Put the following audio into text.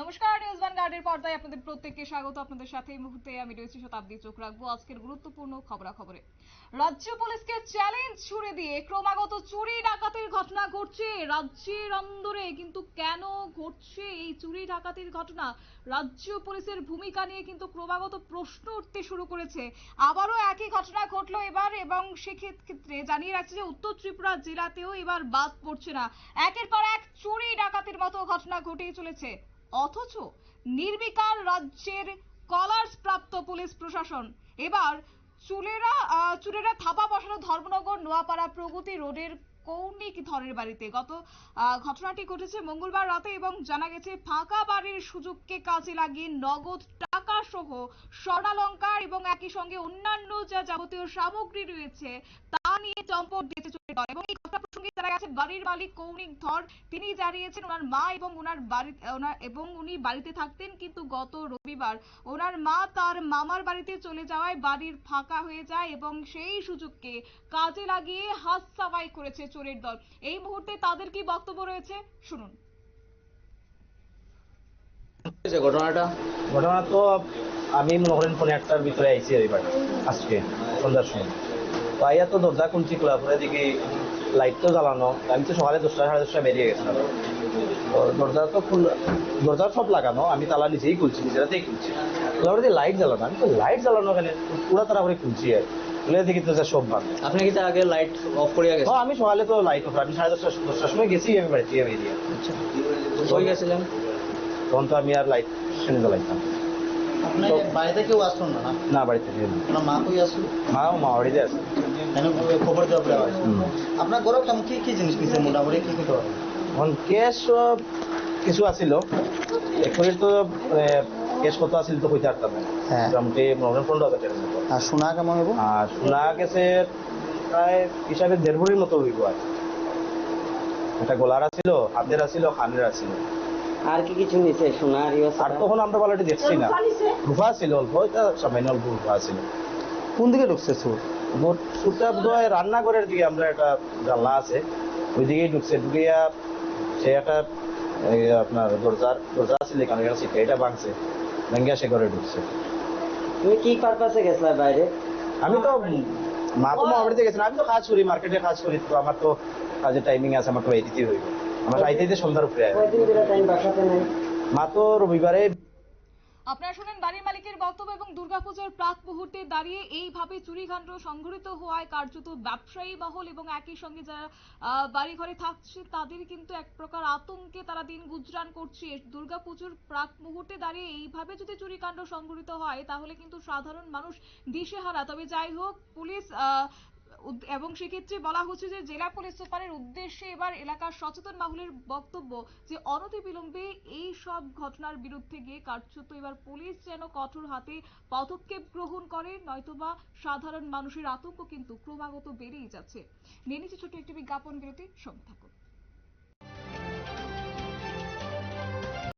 নমস্কার news one গার্ডের পর্দায় আপনাদের প্রত্যেককে স্বাগত। আপনাদের সাথে এই মুহূর্তে আমি রয়েছি শতাব্দী চোখ রাখব আজকের গুরুত্বপূর্ণ খবরাখবরে। রাজ্য পুলিশকে চ্যালেঞ্জ ছুড়ে দিয়ে ক্রমাগত চুরি ডাকাতির ঘটনা ঘটছে রাজ্যের অন্দরে। কিন্তু কেন ঘটছে এই চুরি ডাকাতির ঘটনা? রাজ্য পুলিশের ভূমিকা নিয়ে কিন্তু ক্রমাগত প্রশ্ন উঠতে শুরু করেছে। আবারও একই ঘটনা ঘটলো এবার এবং সেক্ষেত্রে জানিয়ে রাখছে যে উত্তর ত্রিপুরা জেলাতেও এবার বাদ পড়ছে না। একের পর এক চুরি ডাকাতির মতো ঘটনা ঘটেই চলেছে। অথচ নির্বিকার রাজ্যের কলার্স প্রাপ্ত পুলিশ প্রশাসন। এবার চুলেরা চুলেরা থাপা বসানো ধর্মনগর, নোয়াপাড়া প্রগতি রোডের কৌণিক ধরের বাড়িতে। গত ঘটনাটি ঘটেছে মঙ্গলবার রাতে এবং জানা গেছে ফাঁকা বাড়ির সুযোগকে কাজে লাগিয়ে নগদ টাকা সহ স্বর্ণালঙ্কার এবং একই সঙ্গে অন্যান্য যা যাবতীয় সামগ্রী রয়েছে নিয়ে চম্পট দিয়েছে চোরের দল এবং এই ঘটনা প্রসঙ্গে জানা গেছে বাড়ির মালিক কৌণিক ধর তিনি জানিয়েছেন ওনার মা এবং ওনার বাড়ি ওনার এবং উনি বাড়িতে থাকতেন কিন্তু গত রবিবার ওনার মা তার মামার বাড়িতে চলে যাওয়ায় বাড়ির ফাঁকা হয়ে যায় এবং সেই সুযোগকে কাজে লাগিয়ে হাত সাফাই করেছে চোরের দল। এই মুহূর্তে তাদের কি বক্তব্য রয়েছে? শুনুন। ঘটনাটা? ঘটনা তো আমি মনে করেন ফোনে একটার ভিতরে আইছি এবার আজকে সন্ধ্যার সময়। তো আইয়া তো দরজা খুলছি খোলা করে দেখি লাইট তো জ্বালানো। আমি তো সকালে দশটা সাড়ে দশটা বেরিয়ে গেছিলাম তো দরজা তো খুল দরজা সব লাগানো আমি তালা নিজেই খুলছি নিজেরাতেই খুলছি। খোলা করে লাইট জ্বালানো আমি তো লাইট জ্বালানো কেন? পুরা তারা করে খুলছি আর। খুলে দেখি তো যা সব ভালো আপনি কি তার আগে লাইট অফ করিয়া গেছেন? আমি সকালে তো লাইট অফ আমি সাড়ে দশটা দশটার সময় গেছি আমি বাড়ি থেকে বেরিয়ে। আচ্ছা। কই গেছিলেন? তখন তো আমি আর লাইট শুনে জ্বালাইতাম। বাড়িতে কেউ আসলো না? না বাড়িতে ফিরে আপনার মা কই আসলো? মা মা বাড়িতে আছে। খবর দেওয়া দেওয়া আপনার ঘরে কেমন কি কি জিনিস নিছে মোটামুটি? কি কি দেওয়া এখন ক্যাশ কিছু আছিল এখনই তো ক্যাশ কত আছিল তো কইতে পারতাম হ্যাঁ। মোটামুটি মনে পনেরো হাজার টাকার আর সোনা কেমন হইব? আর সোনা গেছে প্রায় হিসাবে দেড় ভরির মতো হইব আর একটা গোলার আছিল হাতের আছিল খানের আছিল আর কি কিছু সোনার ইয়ে আর তখন আমরা বালাটি দেখছি না। রুফা ছিল অল্প এটা সামান্য অল্প রুফা ছিল। কোন দিকে ঢুকছে সুর? সুরটা বোধহয় রান্নাঘরের দিকে আমরা একটা জানলা আছে ওই দিকেই ঢুকছে। ঢুকিয়া সে একটা আপনার দরজার দরজা আছে এখানে শিখে এটা ভাঙছে। ভেঙ্গিয়া সে ঘরে ঢুকছে। তুমি কি পারপাসে গেছলা বাইরে? আমি তো মা তো মা বাড়িতে গেছিলাম আমি তো কাজ করি মার্কেটে কাজ করি তো আমার তো কাজের টাইমিং আছে আমার তো এই দিতেই হইব। আমার আইতে দিতে সন্ধ্যার উপরে আয়। কয়দিন ধরে টাইম বাসাতে নাই? মা তো রবিবারে আপনারা শুনেন বাড়ির মালিকের বক্তব্য এবং দুর্গাপূজার প্রাক মুহূর্তে দাঁড়িয়ে এইভাবে চুরিকাণ্ড সংঘটিত হওয়ায় কার্যত ব্যবসায়ী মহল এবং একই সঙ্গে যারা আহ, বাড়ি ঘরে থাকছে তাদের কিন্তু এক প্রকার আতঙ্কে তারা দিন গুজরান করছে। দুর্গাপুজোর প্রাক মুহূর্তে দাঁড়িয়ে এইভাবে যদি চুরিকাণ্ড সংঘটিত হয় তাহলে কিন্তু সাধারণ মানুষ দিশেহারা। তবে যাই হোক পুলিশ আহ, এবং সেক্ষেত্রে বলা হচ্ছে যে জেলা পুলিশ সুপারের উদ্দেশ্যে এবার এলাকার সচেতন মহলের বক্তব্য যে অনতিবিলম্বে এই সব ঘটনার বিরুদ্ধে গিয়ে কার্যত এবার পুলিশ যেন কঠোর হাতে পদক্ষেপ গ্রহণ করে, নয়তোবা সাধারণ মানুষের আতঙ্ক কিন্তু ক্রমাগত বেড়েই যাচ্ছে। নিয়ে নিচ্ছে ছোট্ট একটি বিজ্ঞাপন বিরতি, সঙ্গে থাকুন।